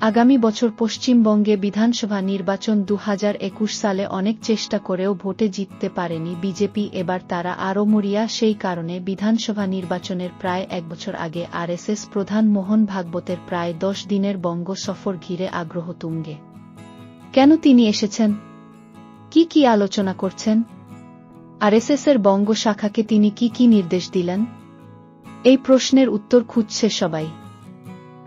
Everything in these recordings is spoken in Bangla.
আগামী বছর পশ্চিমবঙ্গে বিধানসভা নির্বাচন দু হাজার একুশ সালে অনেক চেষ্টা করেও ভোটে জিততে পারেনি বিজেপি। এবার তারা আরও মরিয়া, সেই কারণে বিধানসভা নির্বাচনের প্রায় এক বছর আগে আরএসএস প্রধান মোহন ভাগবতের প্রায় দশ দিনের বঙ্গ সফর ঘিরে আগ্রহ তুঙ্গে। কেন তিনি এসেছেন? কি কি আলোচনা করছেন? আরএসএসের বঙ্গ শাখাকে তিনি কি কি নির্দেশ দিলেন? এই প্রশ্নের উত্তর খুঁজছে সবাই।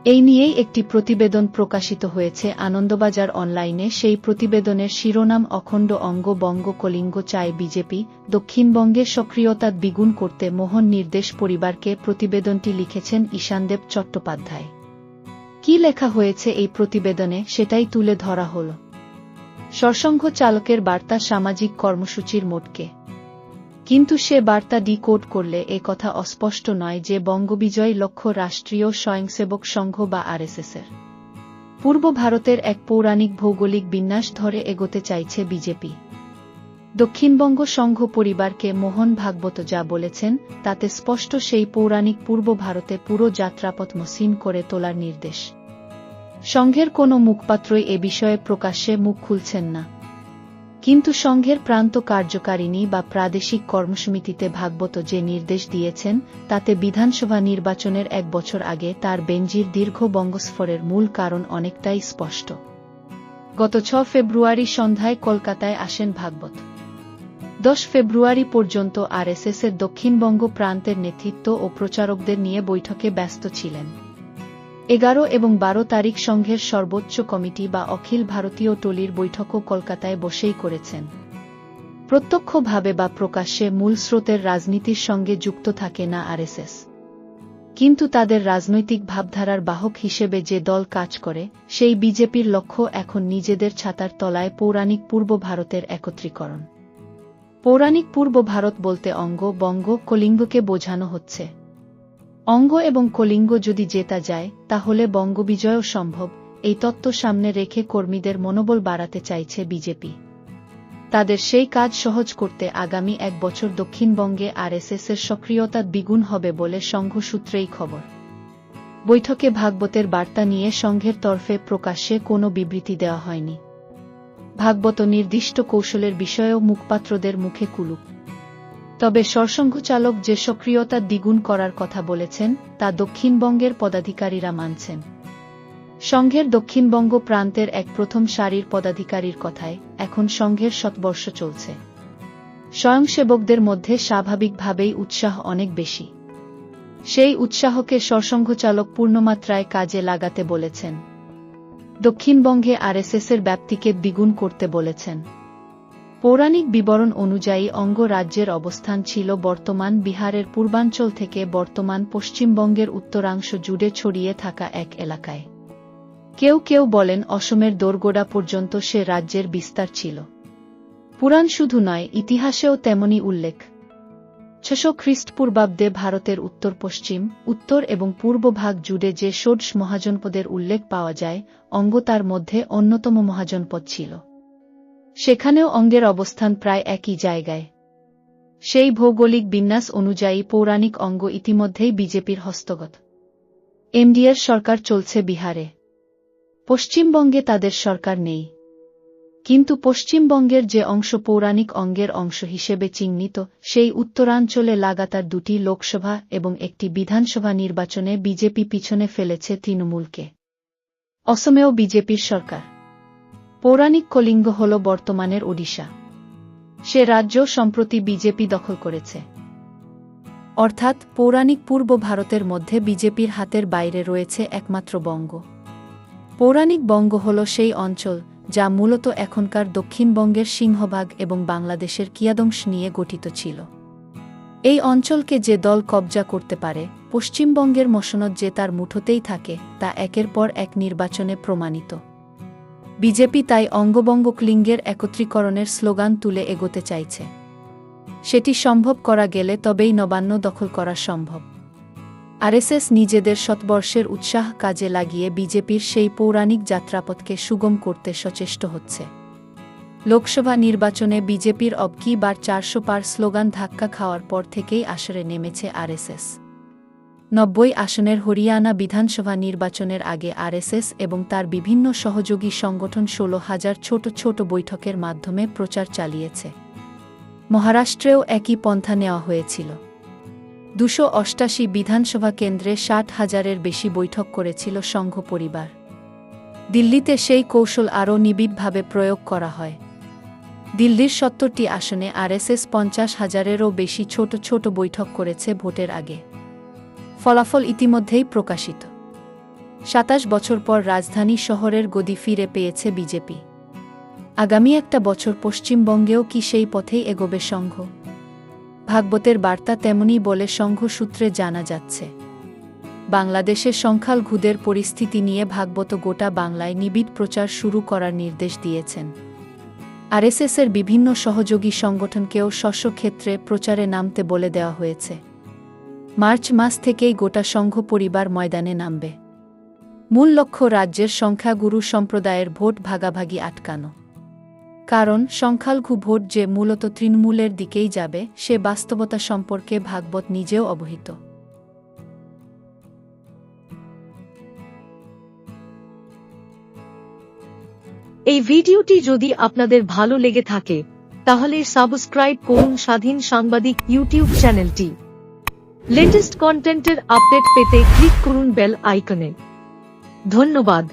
এই নিয়েই একটি প্রতিবেদন প্রকাশিত হয়েছে আনন্দবাজার অনলাইনে। সেই প্রতিবেদনের শিরোনাম অখণ্ড অঙ্গ বঙ্গ কলিঙ্গ চায় বিজেপি। দক্ষিণবঙ্গে সক্রিয়তা দ্বিগুণ করতে মোহন নির্দেশ পরিবারকে প্রতিবেদনটি লিখেছেন ঈশানদেব চট্টোপাধ্যায়। কি লেখা হয়েছে এই প্রতিবেদনে সেটাই তুলে ধরা হল। সরসংঘ চালকের বার্তা সামাজিক কর্মসূচির মোটকে। কিন্তু সে বার্তা ডিকোড করলে এ কথা অস্পষ্ট নয় যে বঙ্গবিজয় লক্ষ্য রাষ্ট্রীয় স্বয়ংসেবক সংঘ বা আরএসএসের। পূর্ব ভারতের এক পৌরাণিক ভৌগোলিক বিন্যাস ধরে এগোতে চাইছে বিজেপি। দক্ষিণবঙ্গ সংঘ পরিবারকে মোহন ভাগবত যা বলেছেন, তাতে স্পষ্ট সেই পৌরাণিক পূর্ব ভারতে পুরো যাত্রাপথ মসৃণ করে তোলার নির্দেশ। সংঘের কোনো মুখপাত্রই এ বিষয়ে প্রকাশ্যে মুখ খুলছেন না। কিন্তু সংঘের প্রান্ত কার্যকারিণী বা প্রাদেশিক কর্মসমিতিতে ভাগবত যে নির্দেশ দিয়েছেন, তাতে বিধানসভা নির্বাচনের এক বছর আগে তার বেঞ্জির দীর্ঘ বঙ্গস্ফরের মূল কারণ অনেকটাই স্পষ্ট। গত ছ ফেব্রুয়ারি সন্ধ্যায় কলকাতায় আসেন ভাগবত। দশ ফেব্রুয়ারি পর্যন্ত আরএসএসের দক্ষিণবঙ্গ প্রান্তের নেতৃত্ব ও প্রচারকদের নিয়ে বৈঠকে ব্যস্ত ছিলেন। এগারো এবং বারো তারিখ সংঘের সর্বোচ্চ কমিটি বা অখিল ভারতীয় টলির বৈঠকও কলকাতায় বসেই করেছেন। প্রত্যক্ষভাবে বা প্রকাশ্যে মূল স্রোতের রাজনীতির সঙ্গে যুক্ত থাকে না আরএসএস। কিন্তু তাদের রাজনৈতিক ভাবধারার বাহক হিসেবে যে দল কাজ করে, সেই বিজেপির লক্ষ্য এখন নিজেদের ছাতার তলায় পৌরাণিক পূর্ব ভারতের একত্রীকরণ। পৌরাণিক পূর্ব ভারত বলতে অঙ্গ, বঙ্গ, কলিঙ্গকে বোঝানো হচ্ছে। অঙ্গ এবং কলিঙ্গ যদি জেতা যায়, তাহলে বঙ্গবিজয়ও সম্ভব। এই তত্ত্ব সামনে রেখে কর্মীদের মনোবল বাড়াতে চাইছে বিজেপি। তাদের সেই কাজ সহজ করতে আগামী এক বছর দক্ষিণবঙ্গে আরএসএসের সক্রিয়তা দ্বিগুণ হবে বলে সংঘ সূত্রেই খবর। বৈঠকে ভাগবতের বার্তা নিয়ে সংঘের তরফে প্রকাশ্যে কোনো বিবৃতি দেওয়া হয়নি। ভাগবত নির্দিষ্ট কৌশলের বিষয়েও মুখপাত্রদের মুখে কুলুক তবে সরসংঘচালক যে সক্রিয়তা দ্বিগুণ করার কথা বলেছেন, তা দক্ষিণবঙ্গের পদাধিকারীরা মানছেন। সংঘের দক্ষিণবঙ্গ প্রান্তের এক প্রথম সারির পদাধিকারীর কথায়, এখন সংঘের শতবর্ষ চলছে। স্বয়ংসেবকদের মধ্যে স্বাভাবিকভাবেই উৎসাহ অনেক বেশি। সেই উৎসাহকে সরসংঘচালক পূর্ণমাত্রায় কাজে লাগাতে বলেছেন। দক্ষিণবঙ্গে আরএসএসের ব্যাপ্তিকে দ্বিগুণ করতে বলেছেন। পৌরাণিক বিবরণ অনুযায়ী অঙ্গ রাজ্যের অবস্থান ছিল বর্তমান বিহারের পূর্বাঞ্চল থেকে বর্তমান পশ্চিমবঙ্গের উত্তরাংশ জুড়ে ছড়িয়ে থাকা এক এলাকায়। কেউ কেউ বলেন অসমের দোরগোড়া পর্যন্ত সে রাজ্যের বিস্তার ছিল। পুরাণ শুধু নয়, ইতিহাসেও তেমনি উল্লেখ। ছশো খ্রিস্টপূর্বাব্দে ভারতের উত্তর পশ্চিম উত্তর এবং পূর্ব ভাগ জুড়ে যে ষোড়শ মহাজনপদের উল্লেখ পাওয়া যায়, অঙ্গ তার মধ্যে অন্যতম মহাজনপদ ছিল। সেখানেও অঙ্গের অবস্থান প্রায় একই জায়গায়। সেই ভৌগোলিক বিন্যাস অনুযায়ী পৌরাণিক অঙ্গ ইতিমধ্যেই বিজেপির হস্তগত। এমডিএর সরকার চলছে বিহারে। পশ্চিমবঙ্গে তাদের সরকার নেই। কিন্তু পশ্চিমবঙ্গের যে অংশ পৌরাণিক অঙ্গের অংশ হিসেবে চিহ্নিত, সেই উত্তরাঞ্চলে লাগাতার দুটি লোকসভা এবং একটি বিধানসভা নির্বাচনে বিজেপি পিছনে ফেলেছে তৃণমূলকে। অসমেও বিজেপির সরকার। পৌরাণিক কলিঙ্গ হল বর্তমানের ওডিশা। সে রাজ্য সম্প্রতি বিজেপি দখল করেছে। অর্থাৎ পৌরাণিক পূর্ব ভারতের মধ্যে বিজেপির হাতের বাইরে রয়েছে একমাত্র বঙ্গ। পৌরাণিক বঙ্গ হল সেই অঞ্চল যা মূলত এখনকার দক্ষিণবঙ্গের সিংহভাগ এবং বাংলাদেশের কিয়াদংশ নিয়ে গঠিত ছিল। এই অঞ্চলকে যে দল কবজা করতে পারে, পশ্চিমবঙ্গের মসনদ যে তার মুঠোতেই থাকে, তা একের পর এক নির্বাচনে প্রমাণিত। বিজেপি তাই অঙ্গবঙ্গ ক্লিঙ্গের একত্রীকরণের স্লোগান তুলে এগোতে চাইছে। সেটি সম্ভব করা গেলে তবেই নবান্ন দখল করা সম্ভব। আরএসএস নিজেদের শতবর্ষের উৎসাহ কাজে লাগিয়ে বিজেপির সেই পৌরাণিক যাত্রাপথকে সুগম করতে সচেষ্ট হচ্ছে। লোকসভা নির্বাচনে বিজেপির অবকি বার চারশো পার স্লোগান ধাক্কা খাওয়ার পর থেকেই আসরে নেমেছে আরএসএস। নব্বই আসনের হরিয়ানা বিধানসভা নির্বাচনের আগে আরএসএস এবং তার বিভিন্ন সহযোগী সংগঠন ষোলো হাজার ছোট ছোট বৈঠকের মাধ্যমে প্রচার চালিয়েছে। মহারাষ্ট্রেও একই পন্থা নেওয়া হয়েছিল। দুশো অষ্টাশি বিধানসভা কেন্দ্রে ষাট হাজারের বেশি বৈঠক করেছিল সংঘ পরিবার। দিল্লিতে সেই কৌশল আরও নিবিড়ভাবে প্রয়োগ করা হয়। দিল্লির সত্তরটি আসনে আরএসএস পঞ্চাশ হাজারেরও বেশি ছোট ছোট বৈঠক করেছে ভোটের আগে। ফলাফল ইতিমধ্যেই প্রকাশিত। সাতাশ বছর পর রাজধানী শহরের গদি ফিরে পেয়েছে বিজেপি। আগামী একটা বছর পশ্চিমবঙ্গেও কি সেই পথেই এগোবে সংঘ? ভাগবতের বার্তা তেমনি বলে সংঘ সূত্রে জানা যাচ্ছে। বাংলাদেশে সংখ্যালঘুদের পরিস্থিতি নিয়ে ভাগবত গোটা বাংলায় নিবিড় প্রচার শুরু করার নির্দেশ দিয়েছেন। আরএসএসের বিভিন্ন সহযোগী সংগঠনকেও শস্য ক্ষেত্রে প্রচারে নামতে বলে দেওয়া হয়েছে। মার্চ মাস থেকেই গোটা সংঘ পরিবার ময়দানে নামবে। মূল লক্ষ্য রাজ্যের সংখ্যাগুরু সম্প্রদায়ের ভোট ভাগাভাগি আটকানো। কারণ সংখ্যালঘু ভোট যে মূলত তৃণমূলের দিকেই যাবে, সে বাস্তবতা সম্পর্কে ভাগবত নিজেও অবহিত। এই ভিডিওটি যদি আপনাদের ভালো লেগে থাকে, তাহলে সাবস্ক্রাইব করুন স্বাধীন সাংবাদিক ইউটিউব চ্যানেলটি। লেটেস্ট কন্টেন্টের আপডেট পেতে ক্লিক করুন বেল আইকনে ধন্যবাদ